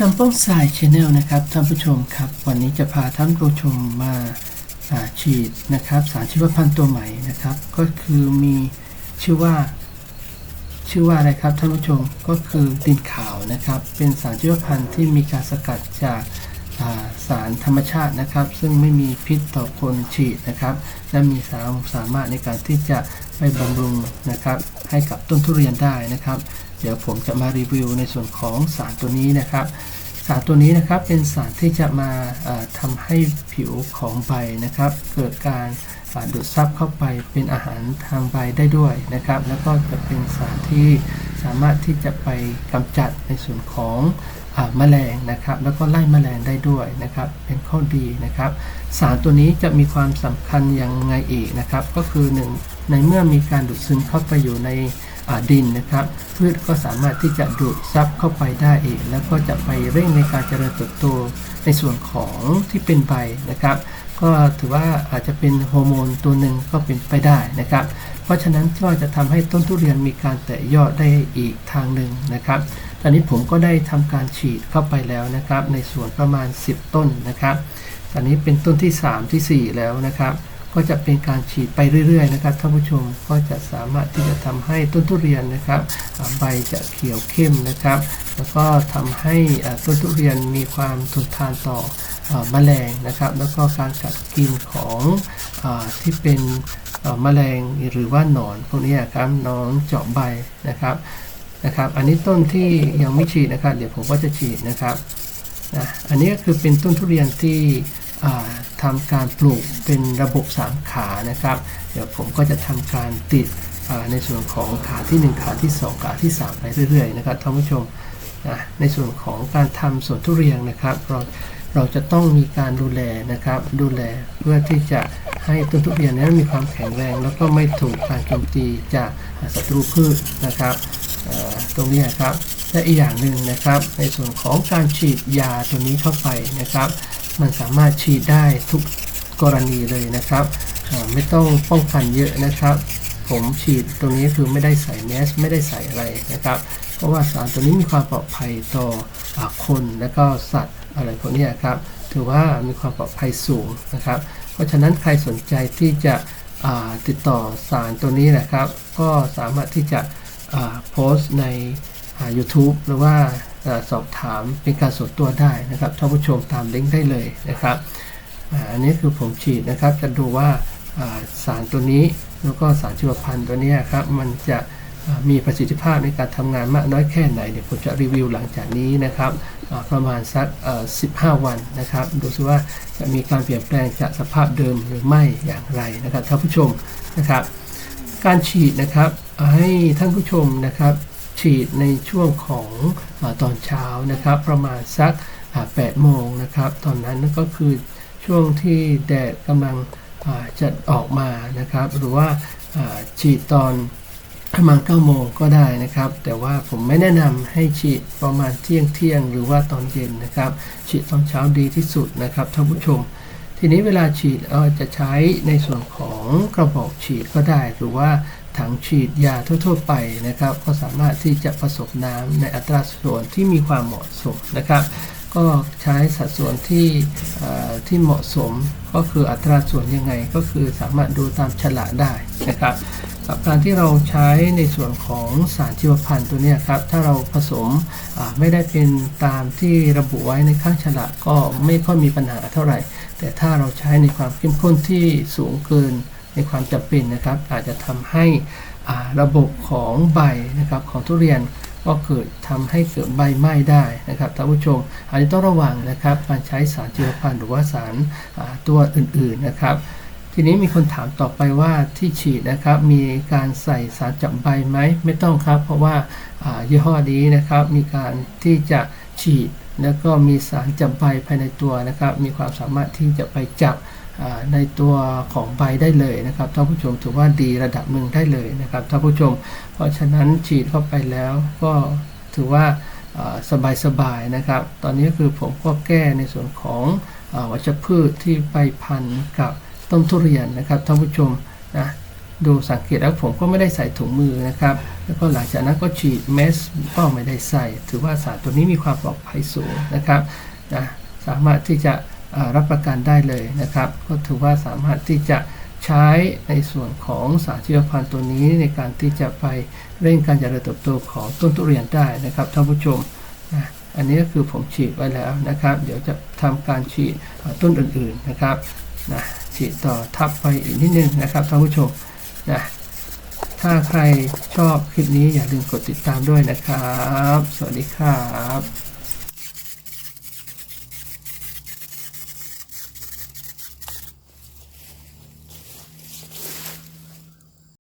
กำป้องสายชแนลนะครับท่านผู้ชมครับ วันนี้จะพาท่านผู้ชมมาฉีดนะครับ สารชีวพันธุ์ตัวใหม่นะครับ ก็คือมีชื่อว่า ชื่อว่าอะไรครับท่านผู้ชมก็คือดินขาวนะครับ เป็นสารชีวพันธุ์ที่มีการสกัดจาก สารธรรมชาตินะครับ ซึ่งไม่มีพิษต่อคนฉีดนะครับ และมีสามสามารถในการที่จะไปบำรุงนะครับ ให้กับต้นทุเรียนได้นะครับ เดี๋ยวผมจะมารีวิวในส่วนของสารตัวนี้นะครับ สารตัวนี้นะครับเป็นสารที่จะมาเอ่อทำให้ผิวของใบนะครับ เกิดการดูดซับเข้าไปเป็นอาหารทางใบได้ด้วยนะครับ แล้วก็จะเป็นสารที่สามารถที่จะไปกำจัดในส่วนของ แมลงนะครับแล้วก็ไล่แมลงได้ด้วยนะครับเป็นข้อดีนะครับ สารตัวนี้จะมีความสำคัญยังไงอีกนะครับ ก็คือหนึ่งในเมื่อมีการดูดซึมเข้าไปอยู่ในดินนะครับพืชก็สามารถที่จะดูดซับเข้าไปได้เองแล้วก็จะไปเร่งในการเจริญเติบโตในส่วนของที่เป็นใบนะครับ ก็ถือว่าอาจจะเป็นฮอร์โมนตัวหนึ่งก็เป็นไปได้นะครับ เพราะฉะนั้นก็จะทำให้ต้นทุเรียนมีการแตกยอดได้อีกทางหนึ่งนะครับ ตอนนี้ผมก็ได้ทำการฉีดเข้าไปแล้วนะครับ ในส่วนประมาณ 10 ต้นนะครับ ตอนนี้เป็นต้นที่ 3ทีสี่ 4 แล้วนะครับ ก็จะเป็นการฉีดไปเรื่อยๆนะครับท่านผู้ชมก็จะสามารถที่จะทำให้ต้นทุเรียนนะครับใบจะเขียวเข้มนะครับ แล้วก็ทำให้ต้นทุเรียนมีความทนทานต่ออาแมลงนะครับ แล้วก็การกัดกินของอที่เป็นอ่าแมลงหรือว่าหนอนพวกนี้ครับหนอนเจาะใบนะครับ นะครับอันนี้ต้นที่ยังไม่ฉีดนะครับ เดี๋ยวผมก็จะฉีดนะครับนะอันนี้ก็คือเป็นต้นทุเรียนที่ทำการปลูกเป็นระบบ 3 ขานะครับ เดี๋ยวผมก็จะทำการติดในส่วนของขาที่ 1 ขาที่ 2 ขาที่ 3 ไปเรื่อยๆนะครับท่านผู้ชมนะในส่วนของการทำสวนทุเรียนนะครับ เราเราจะต้องมีการดูแลนะครับ ดูแลเพื่อที่จะให้ต้นทุเรียนนั้นมีความแข็งแรง แล้วก็ไม่ถูกการโจมตีจากศัตรูพืชนะครับ ตรงนี้ครับและอีกอย่างหนึ่งนะครับ ในส่วนของการฉีดยาตัวนี้เข้าไปนะครับ มันสามารถฉีดได้ทุกกรณีเลยนะครับ ไม่ต้องป้องกันเยอะนะครับ ผมฉีดตรงนี้คือไม่ได้ใส่แมสไม่ได้ใส่อะไรนะครับ เพราะว่าสารตัวนี้มีความปลอดภัยต่อคนและก็สัตว์อะไรพวกนี้ครับถือว่ามีความปลอดภัยสูงนะครับ เพราะฉะนั้นใครสนใจที่จะติดต่อสารตัวนี้นะครับ ก็สามารถที่จะ โพสต์ใน YouTube หรือว่าอสอบถามเป็นการส่วนตัวได้นะครับท่านผู้ชมตามลิงก์ได้เลยนะครับอ,อันนี้คือผมฉีดนะครับจะดูว่าสารตัวนี้แล้วก็สารชีวพันธุ์ตัวนี้ครับมันจะมีประสิทธิภาพในการทำงานมากน้อยแค่ไหนเดี๋ยวผมจะรีวิวหลังจากนี้นะครับประมาณสัก 15 วันนะครับ ดูซิว่าจะมีการเปลี่ยนแปลงจากสภาพเดิมหรือไม่อย่างไรนะครับท่านผู้ชมนะครับ การฉีดนะครับให้ท่านผู้ชมนะครับ ฉีดในช่วงของอตอนเช้านะครับ ประมาณสัก8โมงนะครับ ตอนนั้นก็คือช่วงที่แดดกำลังจะออกมานะครับ หรือว่าฉีดตอนประมาณ9โมงก็ได้นะครับ แต่ว่าผมไม่แนะนำให้ฉีดประมาณเที่ยงเที่ยงหรือว่าตอนเย็นนะครับ ฉีดตอนเช้าดีที่สุดนะครับท่านผู้ชม ทีนี้เวลาฉีดเราจะใช้ในส่วนของกระบอกฉีดก็ได้ หรือว่าถังฉีดยาทั่ว ๆ ไปนะครับ ก็สามารถที่จะผสมน้ำในอัตราส่วนที่มีความเหมาะสมนะครับ ก็ใช้สัดส่วนที่ที่เหมาะสมก็คืออัตราส่วนยังไงก็คือสามารถดูตามฉลากได้นะครับ การที่เราใช้ในส่วนของสารชีวพันธุ์ตัวนี้ครับ ถ้าเราผสมไม่ได้เป็นตามที่ระบุไว้ในข้างฉลากก็ไม่ค่อยมีปัญหาเท่าไหร่ แต่ถ้าเราใช้ในความเข้มข้นที่สูงเกินในความจำเป็นนะครับ อาจจะทำให้ระบบของใบนะครับของทุเรียนก็เกิดทำให้เกิดใบไหม้ได้นะครับท่านผู้ชมอันนี้ต้องระวังนะครับการใช้สารชีวพันธุ์หรือว่าสารตัวอื่นๆนะครับ ทีนี้มีคนถามต่อไปว่าที่ฉีดนะครับ มีการใส่สารจับใบไหมไม่ต้องครับ เพราะว่ายี่ห้อนี้นะครับ มีการที่จะฉีด แล้วก็มีสารจับใบภายในตัวนะครับ มีความสามารถที่จะไปจับในตัวของใบได้เลยนะครับท่านผู้ชมถือว่าดีระดับหนึ่งได้เลยนะครับท่านผู้ชม เพราะฉะนั้นฉีดเข้าไปแล้วก็ถือว่าสบายๆนะครับ ตอนนี้คือผมก็แก้ในส่วนของอวัชพืชที่ไปพันกับ ต้นทุเรียนนะครับท่านผู้ชมนะดูสังเกตแล้วผมก็ไม่ได้ใส่ถุงมือนะครับ แล้วก็หลังจากนั้นก็ฉีดเมสก็ไม่ได้ใส่ ถือว่าสารตัวนี้มีความปลอดภัยสูงนะครับนะสามารถที่จะรับประกันได้เลยนะครับ ก็ถือว่าสามารถที่จะใช้ในส่วนของสารชีวพันธุ์ตัวนี้ในการที่จะไปเร่งการเจริญเติบโตของต้นทุเรียนได้นะครับท่านผู้ชมนะอันนี้ก็คือผมฉีดไว้แล้วนะครับ เดี๋ยวจะทำการฉีดต้นอื่นๆนะครับนะ ฉีดต่อทับไปอีกนิดนึงนะครับท่านผู้ชมนะถ้าใครชอบคลิปนี้อย่าลืมกดติดตามด้วยนะครับ สวัสดีครับ